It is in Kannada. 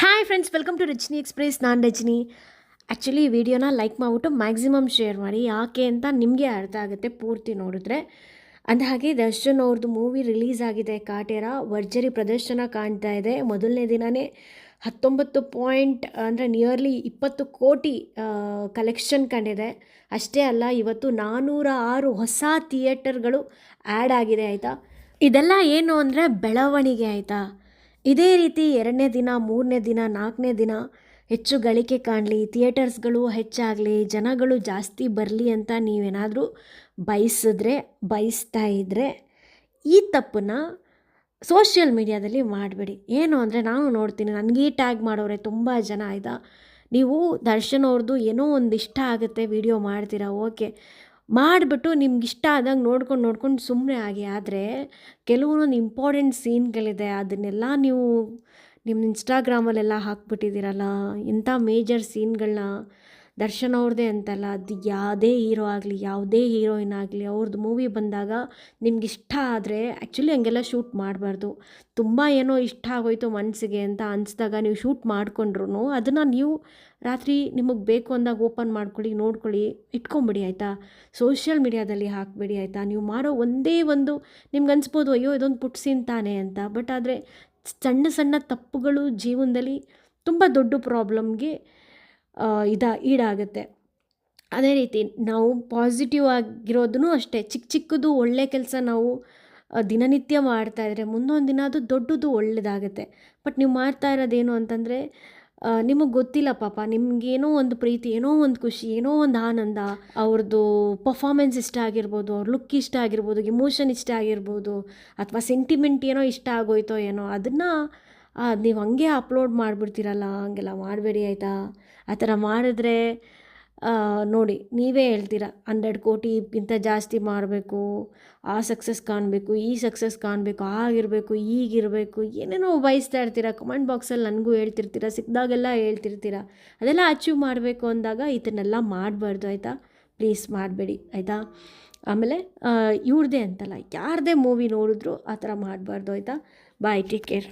Hi friends welcome to Rajani Express ನಾನು ರಜನಿ. ಆ್ಯಕ್ಚುಲಿ ಈ ವಿಡಿಯೋನ ಲೈಕ್ ಮಾಡಿಬಿಟ್ಟು ಮ್ಯಾಕ್ಸಿಮಮ್ ಶೇರ್ ಮಾಡಿ. ಯಾಕೆ ಅಂತ ನಿಮಗೆ ಅರ್ಥ ಆಗುತ್ತೆ ಪೂರ್ತಿ ನೋಡಿದ್ರೆ. ಅಂದ ಹಾಗೆ, ದರ್ಶನ್ ಅವ್ರದ್ದು ಮೂವಿ ರಿಲೀಸ್ ಆಗಿದೆ. ಕಾಟೇರ ವರ್ಜರಿ ಪ್ರದರ್ಶನ ಕಾಣ್ತಾ ಇದೆ. ಮೊದಲನೇ ದಿನವೇ ಹತ್ತೊಂಬತ್ತು ಪಾಯಿಂಟ್ ಅಂದರೆ ನಿಯರ್ಲಿ ಇಪ್ಪತ್ತು ಕೋಟಿ ಕಲೆಕ್ಷನ್ ಕಂಡಿದೆ. ಅಷ್ಟೇ ಅಲ್ಲ, ಇವತ್ತು ನಾನ್ನೂರ ಆರು ಹೊಸ ಥಿಯೇಟರ್ಗಳು ಆ್ಯಡ್ ಆಗಿದೆ, ಆಯಿತಾ? ಇದೆಲ್ಲ ಏನು ಅಂದರೆ ಬೆಳವಣಿಗೆ, ಆಯಿತಾ? ಇದೇ ರೀತಿ ಎರಡನೇ ದಿನ, ಮೂರನೇ ದಿನ, ನಾಲ್ಕನೇ ದಿನ ಹೆಚ್ಚು ಗಳಿಕೆ ಕಾಣಲಿ. ಥಿಯೇಟರ್ಸ್ಗಳು ಹೆಚ್ಚಾಗಲಿ, ಜನಗಳು ಜಾಸ್ತಿ ಬರಲಿ ಅಂತ ನೀವೇನಾದರೂ ಬಯಸಿದ್ರೆ, ಬಯಸ್ತಾ ಇದ್ದರೆ ಈ ತಪ್ಪನ್ನು ಸೋಷಿಯಲ್ ಮೀಡಿಯಾದಲ್ಲಿ ಮಾಡಬೇಡಿ. ಏನು ಅಂದರೆ ನಾನು ನೋಡ್ತೀನಿ, ನನಗೆ ಟ್ಯಾಗ್ ಮಾಡೋರೆ ತುಂಬ ಜನ ಆಯಿತಾ ನೀವು ದರ್ಶನ್ ಅವ್ರದ್ದು ಏನೋ ಒಂದು ಇಷ್ಟ ಆಗುತ್ತೆ, ವಿಡಿಯೋ ಮಾಡ್ತೀರಾ, ಓಕೆ. ಮಾಡಿಬಿಟ್ಟು ನಿಮ್ಗೆ ಇಷ್ಟ ಆದಂಗೆ ನೋಡ್ಕೊಂಡು ನೋಡ್ಕೊಂಡು ಸುಮ್ಮನೆ ಆಗಿ, ಆದರೆ ಕೆಲವೊಂದು ಇಂಪಾರ್ಟೆಂಟ್ ಸೀನ್ಗಳಿದೆ. ಅದನ್ನೆಲ್ಲ ನೀವು ನಿಮ್ಮ ಇನ್ಸ್ಟಾಗ್ರಾಮಲ್ಲೆಲ್ಲ ಹಾಕ್ಬಿಟ್ಟಿದ್ದೀರಲ್ಲ ಇಂಥ ಮೇಜರ್ ಸೀನ್ಗಳನ್ನ ದರ್ಶನ್ ಅವ್ರದ್ದೇ ಅಂತಲ್ಲ, ಅದು ಯಾವುದೇ ಹೀರೋ ಆಗಲಿ, ಯಾವುದೇ ಹೀರೋಯಿನ್ ಆಗಲಿ ಅವ್ರದ್ದು ಮೂವಿ ಬಂದಾಗ ನಿಮ್ಗೆ ಇಷ್ಟ ಆದರೆ ಆ್ಯಕ್ಚುಲಿ ಹಂಗೆಲ್ಲ ಶೂಟ್ ಮಾಡಬಾರ್ದು. ತುಂಬ ಏನೋ ಇಷ್ಟ ಆಗೋಯ್ತು ಮನಸ್ಸಿಗೆ ಅಂತ ಅನಿಸ್ದಾಗ ನೀವು ಶೂಟ್ ಮಾಡಿಕೊಂಡ್ರು ಅದನ್ನು ನೀವು ರಾತ್ರಿ ನಿಮಗೆ ಬೇಕು ಅಂದಾಗ ಓಪನ್ ಮಾಡ್ಕೊಳ್ಳಿ, ನೋಡ್ಕೊಳ್ಳಿ, ಇಟ್ಕೊಂಬಿಡಿ ಆಯಿತಾ? ಸೋಷಿಯಲ್ ಮೀಡಿಯಾದಲ್ಲಿ ಹಾಕಬೇಡಿ ಆಯಿತಾ? ನೀವು ಮಾಡೋ ಒಂದೇ ಒಂದು ನಿಮ್ಗೆ ಅನಿಸ್ಬೋದು, ಅಯ್ಯೋ ಇದೊಂದು ಪುಟ್ ಸೀನ್ ತಾನೇ ಅಂತ. ಬಟ್ ಆದರೆ ಸಣ್ಣ ಸಣ್ಣ ತಪ್ಪುಗಳು ಜೀವನದಲ್ಲಿ ತುಂಬ ದೊಡ್ಡ ಪ್ರಾಬ್ಲಮ್ಗೆ ಇದ, ಈಡಾಗುತ್ತೆ. ಅದೇ ರೀತಿ ನಾವು ಪಾಸಿಟಿವ್ ಆಗಿರೋದೂ ಅಷ್ಟೇ ಚಿಕ್ಕ ಚಿಕ್ಕದು ಒಳ್ಳೆ ಕೆಲಸ ನಾವು ದಿನನಿತ್ಯ ಮಾಡ್ತಾ ಇದ್ದರೆ ಮುಂದೊಂದು ದಿನ ಅದು ದೊಡ್ಡದು ಒಳ್ಳೆಯದಾಗುತ್ತೆ ಬಟ್ ನೀವು ಮಾಡ್ತಾ ಇರೋದೇನು ಅಂತಂದರೆ ನಿಮಗೆ ಗೊತ್ತಿಲ್ಲ ಪಾಪ, ನಿಮಗೇನೋ ಒಂದು ಪ್ರೀತಿ, ಏನೋ ಒಂದು ಖುಷಿ, ಏನೋ ಒಂದು ಆನಂದ. ಅವ್ರದ್ದು ಪರ್ಫಾಮೆನ್ಸ್ ಇಷ್ಟ ಆಗಿರ್ಬೋದು, ಅವ್ರ ಲುಕ್ ಇಷ್ಟ ಆಗಿರ್ಬೋದು ಇಮೋಷನ್ ಇಷ್ಟ ಆಗಿರ್ಬೋದು, ಅಥವಾ ಸೆಂಟಿಮೆಂಟ್ ಏನೋ ಇಷ್ಟ ಆಗೋಯ್ತೋ ಏನೋ, ಅದನ್ನು ನೀವು ಹಂಗೆ ಅಪ್ಲೋಡ್ ಮಾಡಿಬಿಡ್ತೀರಲ್ಲ, ಹಂಗೆಲ್ಲ ಮಾಡಬೇಡಿ ಆಯಿತಾ? ಆ ಥರ ಮಾಡಿದ್ರೆ ನೋಡಿ, ನೀವೇ ಹೇಳ್ತೀರ ಹಂಡ್ರೆಡ್ ಕೋಟಿಗಿಂತ ಜಾಸ್ತಿ ಮಾಡಬೇಕು, ಆ ಸಕ್ಸಸ್ ಕಾಣಬೇಕು, ಈ ಸಕ್ಸಸ್ ಕಾಣಬೇಕು ಆಗಿರಬೇಕು ಈಗಿರಬೇಕು ಏನೇನೋ ಬಯಸ್ತಾ ಇರ್ತೀರ? ಕಮೆಂಟ್ ಬಾಕ್ಸಲ್ಲಿ ನನಗೂ ಹೇಳ್ತಿರ್ತೀರ ಸಿಕ್ಕಿದಾಗೆಲ್ಲ ಹೇಳ್ತಿರ್ತೀರ? ಅದೆಲ್ಲ ಅಚೀವ್ ಮಾಡಬೇಕು ಅಂದಾಗ ಇದನ್ನೆಲ್ಲ ಮಾಡಬಾರ್ದು ಆಯಿತಾ? ಪ್ಲೀಸ್ ಮಾಡಬೇಡಿ, ಆಯಿತಾ? ಆಮೇಲೆ ಇವ್ರದ್ದೇ ಅಂತಲ್ಲ, ಯಾರದೇ ಮೂವಿ ನೋಡಿದ್ರು ಆ ಥರ ಮಾಡಬಾರ್ದು ಆಯಿತಾ? Bye take care